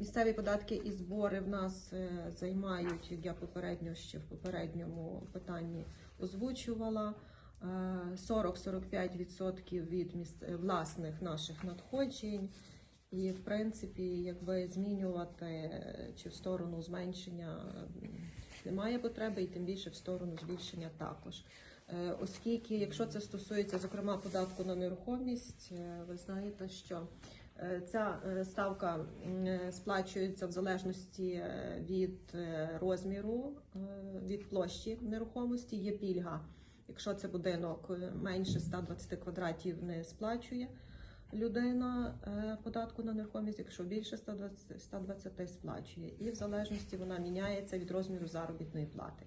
Місцеві податки і збори в нас е, займають, як я попередньо ще в попередньому питанні озвучувала. е, 40-45% від міс- е, власних наших надходжень. І, в принципі, якби змінювати е, чи в сторону зменшення немає потреби, і тим більше в сторону збільшення також. Е, Оскільки, якщо це стосується, зокрема, податку на нерухомість, е, ви знаєте, що е, ця е, ставка е, сплачується в залежності е, від е, розміру, е, від площі нерухомості. Є пільга. Якщо це будинок е, менше 120 квадратів, не сплачує людина е, податку на нерухомість, якщо більше 120, 120 сплачує. І в залежності вона міняється від розміру заробітної плати.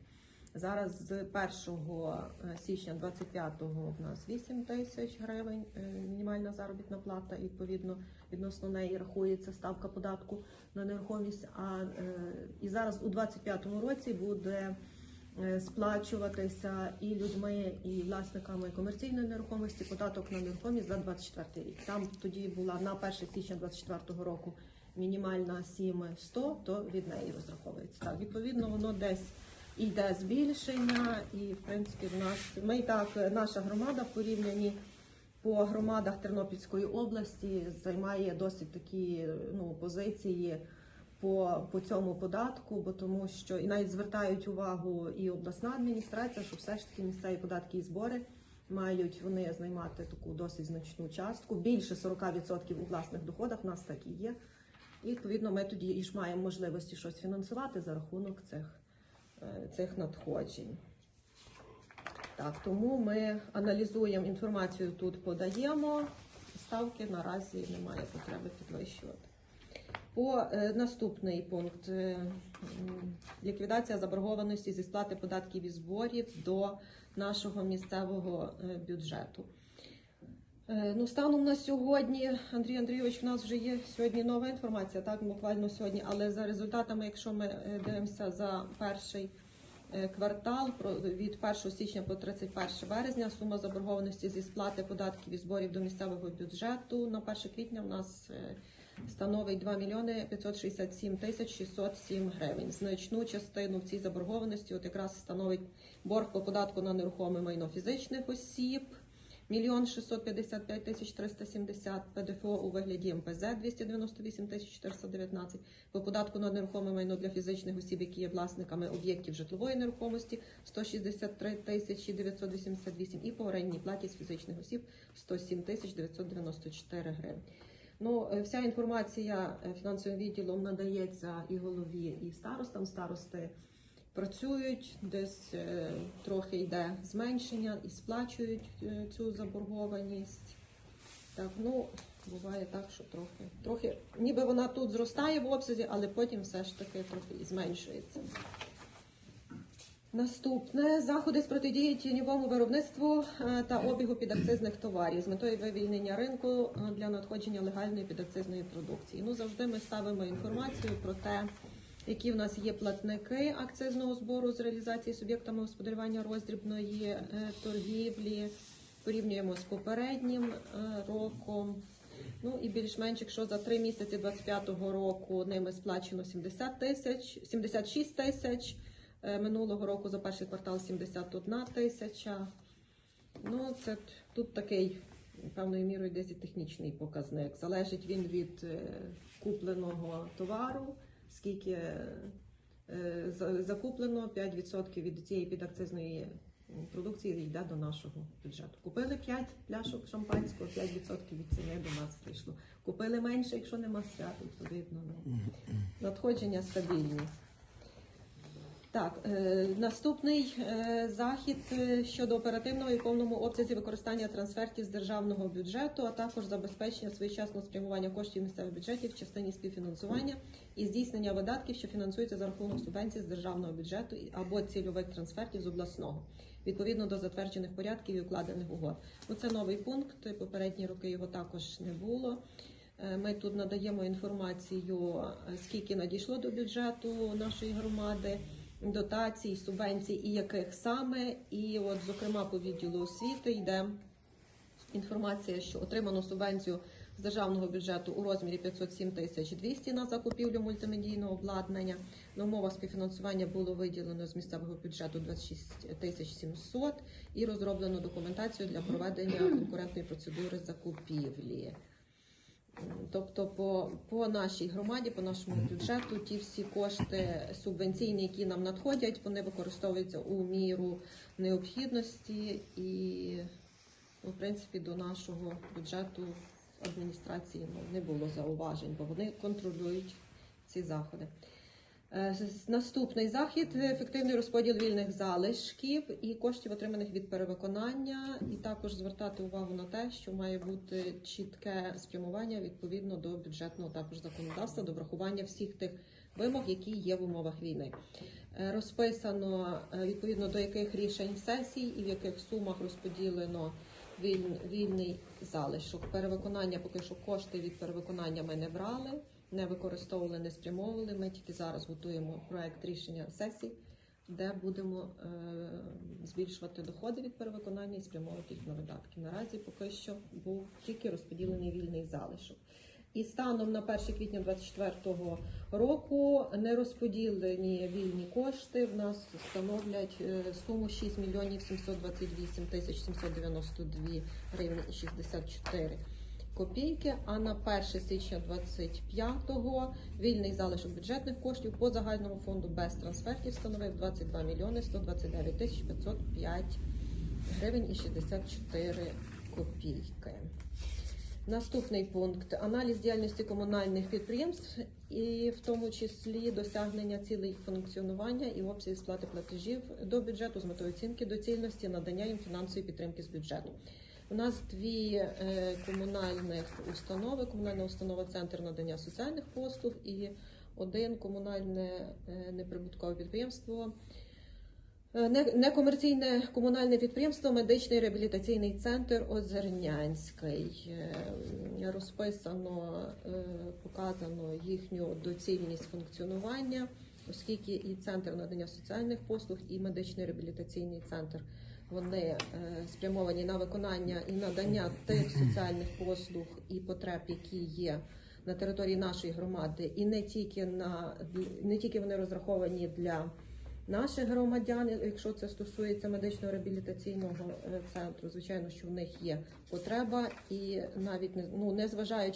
Зараз з 1 січня 25-го в нас 8 тисяч гривень е, мінімальна заробітна плата, і відповідно відносно неї рахується ставка податку на нерухомість. А е, і зараз у 25-му році буде е, сплачуватися і людьми, і власниками комерційної нерухомості податок на нерухомість за 24 рік. Там тоді була на 1 січня 24 року мінімальна 7100, то від неї розраховується. Так, відповідно, воно десь йде збільшення, і в принципі в нас ми і так наша громада в порівнянні по громадах Тернопільської області займає досить такі ну, позиції по, по цьому податку, бо тому що і навіть звертають увагу і обласна адміністрація, що все ж таки місцеві податки і збори мають вони займати таку досить значну частку. Більше 40% у власних доходах у нас так і є. І відповідно ми тоді і ж маємо можливості щось фінансувати за рахунок цих, цих надходжень. Так, тому ми аналізуємо інформацію тут, подаємо. Ставки наразі немає потреби підвищувати. По е, наступний пункт е, ліквідація заборгованості зі сплати податків і зборів до нашого місцевого е, бюджету. Е, Ну, станом на сьогодні, Андрій Андрійович, в нас вже є сьогодні нова інформація, так, буквально сьогодні, але за результатами, якщо ми е, дивимося за перший е, квартал від 1 січня по 31 березня, сума заборгованості зі сплати податків і зборів до місцевого бюджету на 1 квітня в нас становить 2 мільйони 567 тисяч 607 гривень. Значну частину в цій заборгованості от якраз становить борг по податку на нерухоме майно фізичних осіб, мільйон 655 тисяч 370, ПДФО у вигляді МПЗ 298 тисяч 419, по податку на нерухоме майно для фізичних осіб, які є власниками об'єктів житлової нерухомості 163 тисячі 988 і по орендній платі з фізичних осіб 107 тисяч 994 гривень. Ну, е, вся інформація е, фінансовим відділом надається і голові, і старостам. Старости працюють, десь е, трохи йде зменшення і сплачують е, цю заборгованість. Так, ну буває так, що трохи, трохи, ніби вона тут зростає в обсязі, але потім все ж таки трохи і зменшується. Наступне заходи з протидії тіньовому виробництву е, та обігу підакцизних товарів з метою вивільнення ринку для надходження легальної підакцизної продукції. Ну завжди ми ставимо інформацію про те, які в нас є платники акцизного збору з реалізації суб'єктами господарювання роздрібної е, торгівлі. Порівнюємо з попереднім е, роком. Ну і більш-менш, якщо за три місяці 25-го року ними сплачено 70 тисяч, 76 тисяч. Е, Минулого року за перший квартал 71 тисяча. Ну, це тут такий певною мірою десь технічний показник. Залежить він від купленого товару, скільки е, за- закуплено 5% від цієї підакцизної продукції йде до нашого бюджету. Купили 5 пляшок шампанського, 5% від ціни до нас прийшло. Купили менше, якщо нема свят, відповідно. видно надходження стабільні. Так, е, наступний е, захід е, щодо оперативного і повному обсязі використання трансфертів з державного бюджету, а також забезпечення своєчасного спрямування коштів місцевих бюджетів в частині співфінансування і здійснення видатків, що фінансуються за рахунок субвенцій з державного бюджету або цільових трансфертів з обласного, відповідно до затверджених порядків і укладених угод. Ну, це новий пункт. Попередні роки його також не було. Ми тут надаємо інформацію, скільки надійшло до бюджету нашої громади, дотацій, субвенцій і яких саме. І от, зокрема, по відділу освіти йде інформація, що отримано субвенцію з державного бюджету у розмірі 507 тисяч 200 на закупівлю мультимедійного обладнання. На умовах співфінансування було виділено з місцевого бюджету 26 тисяч 700 і розроблено документацію для проведення конкурентної процедури закупівлі. Тобто по, по нашій громаді, по нашому бюджету, ті всі кошти субвенційні, які нам надходять, вони використовуються у міру необхідності і, ну, в принципі, до нашого бюджету адміністрації ну, не було зауважень, бо вони контролюють ці заходи. Е, Наступний захід ефективний розподіл вільних залишків і коштів, отриманих від перевиконання, і також звертати увагу на те, що має бути чітке спрямування відповідно до бюджетного також законодавства, до врахування всіх тих вимог, які є в умовах війни. Е, Розписано е, відповідно до яких рішень сесій і в яких сумах розподілено вільний залишок. Перевиконання поки що кошти від перевиконання ми не брали не використовували, не спрямовували. Ми тільки зараз готуємо проект рішення сесій, де будемо е, збільшувати доходи від перевиконання і спрямовувати їх на видатки. Наразі поки що був тільки розподілений вільний залишок. І станом на 1 квітня 2024 року нерозподілені вільні кошти в нас становлять е, суму 6 мільйонів 728 тисяч 792 гривні і 64 копійки. А на 1 січня 25-го вільний залишок бюджетних коштів по загальному фонду без трансфертів становив 22 мільйони 129 тисяч 505 гривень і 64 копійки. Наступний пункт аналіз діяльності комунальних підприємств, і в тому числі досягнення цілей їх функціонування і обсяг сплати платежів до бюджету з метою оцінки доцільності надання їм фінансової підтримки з бюджету. У нас дві е, комунальних установи: комунальна установа Центр надання соціальних послуг і один комунальне е, неприбуткове підприємство. Е, Некомерційне комунальне підприємство Медичний реабілітаційний центр Озернянський. Розписано, показано їхню доцільність функціонування, оскільки і центр надання соціальних послуг, і медичний реабілітаційний центр вони е, спрямовані на виконання і надання тих соціальних послуг і потреб, які є на території нашої громади, і не тільки на не тільки вони розраховані для наших громадян, якщо це стосується медичного реабілітаційного е, центру, звичайно, що в них є потреба, і навіть ну не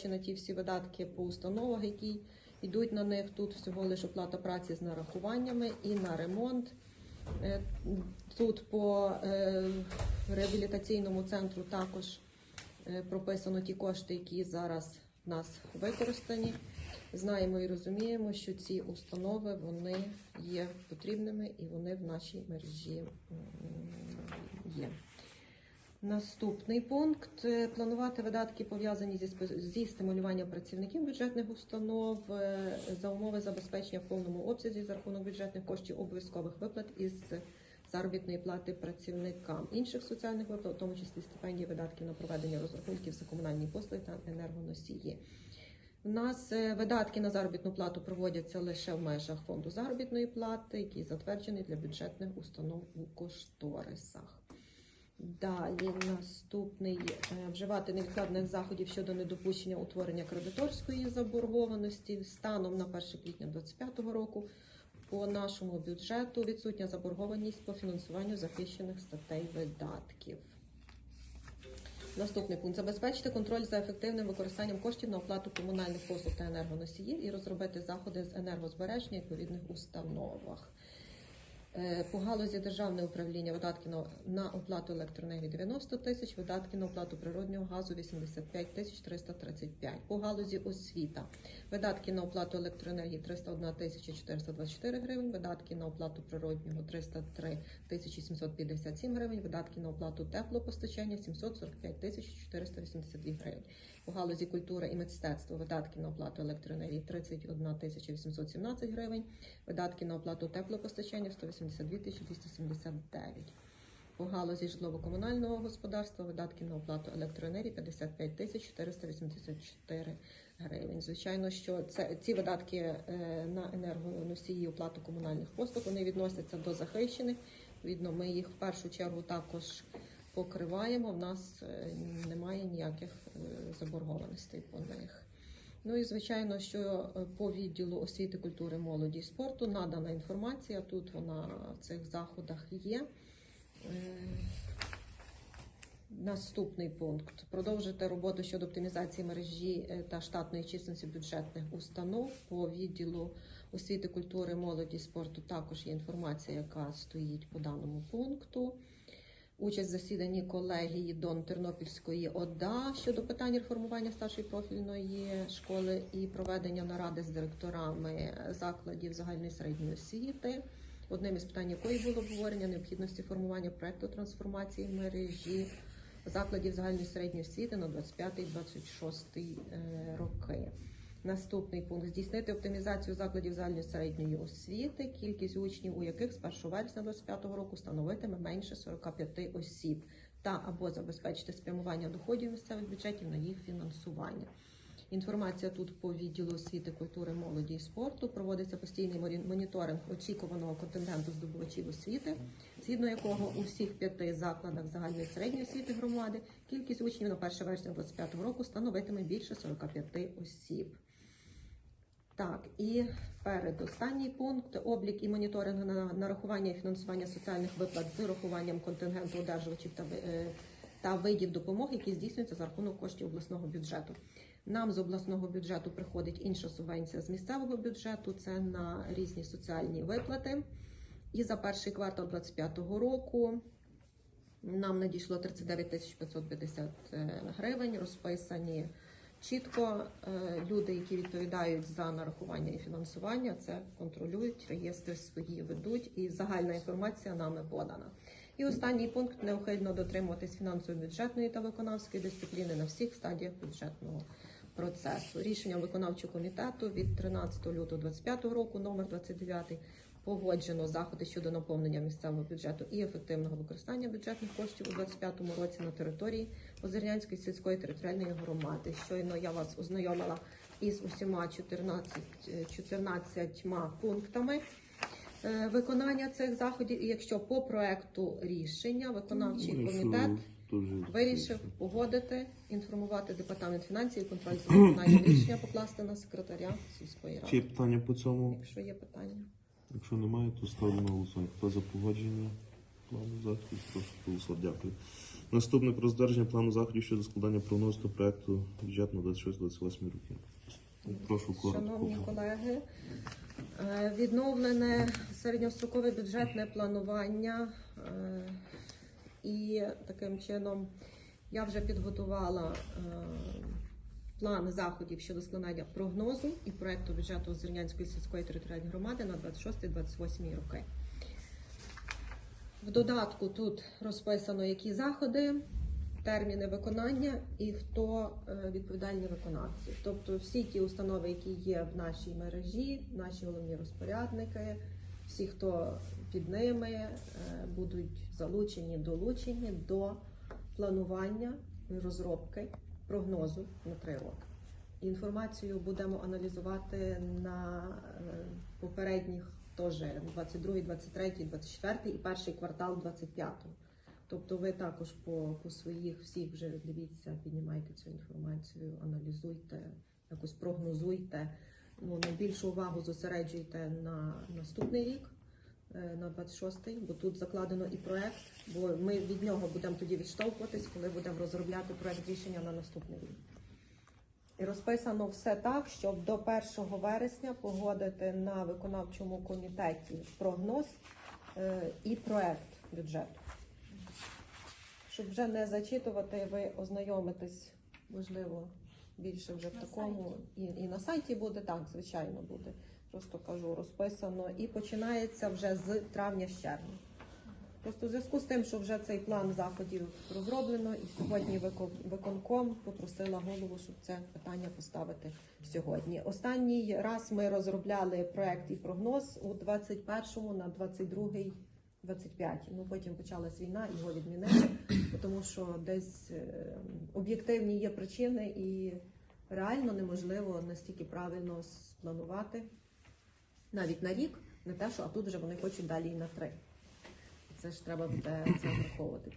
на ті всі видатки по установах, які йдуть на них, тут всього лише оплата праці з нарахуваннями і на ремонт. Тут по е, реабілітаційному центру також е, прописано ті кошти, які зараз в нас використані. Знаємо і розуміємо, що ці установи вони є потрібними і вони в нашій мережі є. Наступний пункт Е, планувати видатки пов'язані зі стимулюванням працівників бюджетних установ за умови забезпечення в повному обсязі за рахунок бюджетних коштів обов'язкових виплат із заробітної плати працівникам інших соціальних виплат, у тому числі стипендії, видатків на проведення розрахунків за комунальні послуги та енергоносії. У нас е, видатки на заробітну плату проводяться лише в межах фонду заробітної плати, який затверджений для бюджетних установ у кошторисах. Далі наступний е, вживати невідкладних заходів щодо недопущення утворення кредиторської заборгованості станом на 1 квітня 2025 року. По нашому бюджету відсутня заборгованість по фінансуванню захищених статей видатків. Наступний пункт забезпечити контроль за ефективним використанням коштів на оплату комунальних послуг та енергоносіїв і розробити заходи з енергозбереження відповідних установах. Е, по галузі державне управління видатки на оплату електроенергії 90 тисяч, видатки на оплату природнього газу 85 тисяч 335. По галузі освіта видатки на оплату електроенергії 301 тисяча 424 гривень, видатки на оплату природнього 303 тисячі 757 гривень, видатки на оплату теплопостачання 745 тисяч 482 гривень. По галузі культура і мистецтво видатки на оплату електроенергії 31 тисяча 817 гривень, видатки на оплату теплопостачання 180 282 279. У галузі житлово-комунального господарства видатки на оплату електроенергії 55 484 гривень. Звичайно, що це ці видатки е, на енергоносії оплату комунальних послуг вони відносяться до захищених. Відно, ми їх в першу чергу також покриваємо. В нас е, немає ніяких е, заборгованостей по них. Ну і звичайно, що е, по відділу освіти, культури, молоді і спорту надана інформація. Тут вона в цих заходах є. Е, Наступний пункт продовжити роботу щодо оптимізації мережі е, та штатної численності бюджетних установ по відділу освіти, культури, молоді, спорту. Також є інформація, яка стоїть по даному пункту. Участь в засіданні колегії Дон Тернопільської ОДА щодо питань реформування старшої профільної школи і проведення наради з директорами закладів загальної середньої освіти. Одним із питань якої було обговорення необхідності формування проекту трансформації мережі закладів загальної середньої освіти на 25-26 е, роки. Наступний пункт здійснити оптимізацію закладів загальної середньої освіти, кількість учнів, у яких з 1 вересня 2025 року становитиме менше 45 осіб, та або забезпечити спрямування доходів місцевих бюджетів на їх фінансування. Інформація тут по відділу освіти, культури, молоді і спорту проводиться постійний моніторинг очікуваного контингенту здобувачів освіти, згідно якого у всіх п'яти закладах загальної середньої освіти громади кількість учнів на 1 вересня 2025 року становитиме більше 45 осіб. Так, і передостанній пункт облік і моніторинг на нарахування і фінансування соціальних виплат з урахуванням контингенту одержувачів та, е, та видів допомоги, які здійснюються за рахунок коштів обласного бюджету. Нам з обласного бюджету приходить інша субвенція з місцевого бюджету. Це на різні соціальні виплати. І за перший квартал 2025 року нам надійшло 39 тисяч 550 е, гривень, розписані чітко. Е, Люди, які відповідають за нарахування і фінансування, це контролюють, реєстри свої ведуть, і загальна інформація нами подана. І останній пункт неухильно дотримуватись фінансово-бюджетної та виконавської дисципліни на всіх стадіях бюджетного процесу. Рішення виконавчого комітету від 13 лютого 2025 року, номер 29, погоджено заходи щодо наповнення місцевого бюджету і ефективного використання бюджетних коштів у 2025 році на території Озернянської сільської територіальної громади. Щойно я вас ознайомила із усіма 14, е, 14 пунктами. е, Виконання цих заходів, і якщо по проекту рішення виконавчий Ну, комітет дуже вирішив погодити, інформувати департамент фінансів і контроль за виконанням рішення покласти на секретаря сільської Чи є ради. питання по цьому? Якщо є питання. Якщо немає, то ставлю на голосування. Хто за погодження плану заходів, прошу голосувати. Дякую. Наступне про затвердження плану заходів щодо складання прогнозу до проекту бюджету на 26-28 роки. Прошу Шановні колеги, е, відновлене середньострокове бюджетне планування, е, і таким чином я вже підготувала е, план заходів щодо складання прогнозу і проекту бюджету Зернянської сільської територіальної громади на 26-28 роки. В додатку тут розписано, які заходи, терміни виконання і хто е, відповідальні виконавці. Тобто всі ті установи, які є в нашій мережі, наші головні розпорядники, всі, хто під ними, е, будуть залучені, долучені до планування і розробки прогнозу на три роки. Інформацію будемо аналізувати на е, попередніх теж 22, 23, 24 і перший квартал 25. Тобто ви також по, по своїх всіх вже дивіться, піднімайте цю інформацію, аналізуйте, якось прогнозуйте. Ну, найбільшу увагу зосереджуйте на наступний рік, на 26-й, бо тут закладено і проект, бо ми від нього будемо тоді відштовхуватись, коли будемо розробляти проект рішення на наступний рік. І розписано все так, щоб до 1 вересня погодити на виконавчому комітеті прогноз е, і проект бюджету. Щоб вже не зачитувати, ви ознайомитесь, можливо, більше вже в такому. І, і на сайті буде так, звичайно, буде. Просто кажу, розписано. І починається вже з травня з червня. Просто в зв'язку з тим, що вже цей план заходів розроблено, і сьогодні виконком попросила голову, щоб це питання поставити сьогодні. Останній раз ми розробляли проект і прогноз у 21-му на 22-й 25. Ну потім почалась війна, його відмінили, тому що десь е, об'єктивні є причини, і реально неможливо настільки правильно спланувати навіть на рік, не те, що а тут вже вони хочуть далі і на три. Це ж треба буде це враховувати.